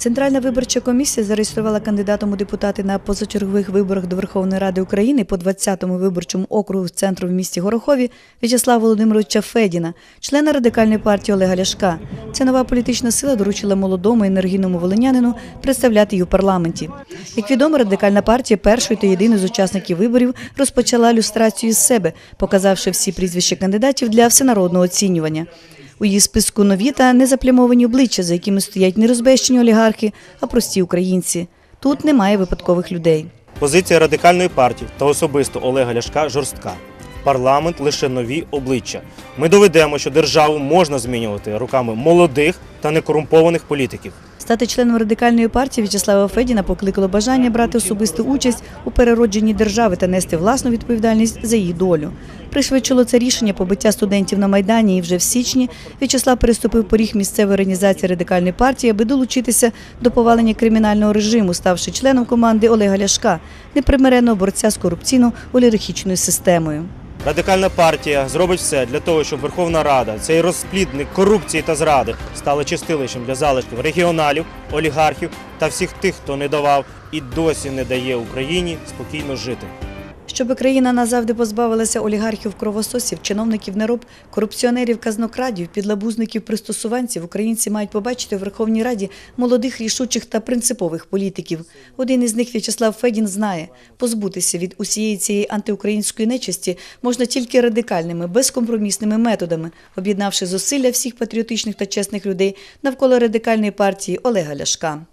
Центральна виборча комісія зареєструвала кандидатом у депутати на позачергових виборах до Верховної Ради України по 20-му виборчому округу центру в місті Горохові В'ячеслава Володимировича Федіна, члена радикальної партії Олега Ляшка. Ця нова політична сила доручила молодому енергійному волинянину представляти її у парламенті. Як відомо, радикальна партія першою та єдиною з учасників виборів розпочала люстрацію з себе, показавши всі прізвища кандидатів для всенародного оцінювання. У її списку нові та незаплямовані обличчя, за якими стоять не розбещені олігархи, а прості українці. Тут немає випадкових людей. Позиція радикальної партії та особисто Олега Ляшка жорстка. Парламент лише нові обличчя. Ми доведемо, що державу можна змінювати руками молодих та некорумпованих політиків. Стати членом радикальної партії В'ячеслава Федіна покликало бажання брати особисту участь у переродженні держави та нести власну відповідальність за її долю. Пришвидшило це рішення побиття студентів на майдані. І вже в січні В'ячеслав переступив поріг місцевої організації радикальної партії, аби долучитися до повалення кримінального режиму, ставши членом команди Олега Ляшка, непримиренного борця з корупційно-олігархічною системою. Радикальна партія зробить все для того, щоб Верховна Рада, цей розплідник корупції та зради, стала чистилищем для залишків регіоналів, олігархів та всіх тих, хто не давав і досі не дає Україні спокійно жити. Щоб країна назавжди позбавилася олігархів кровососів, чиновників нероб, корупціонерів, казнокрадів, підлабузників, пристосуванців, українці мають побачити у Верховній Раді молодих, рішучих та принципових політиків. Один із них В'ячеслав Федін знає, позбутися від усієї цієї антиукраїнської нечисті можна тільки радикальними, безкомпромісними методами, об'єднавши зусилля всіх патріотичних та чесних людей навколо радикальної партії Олега Ляшка.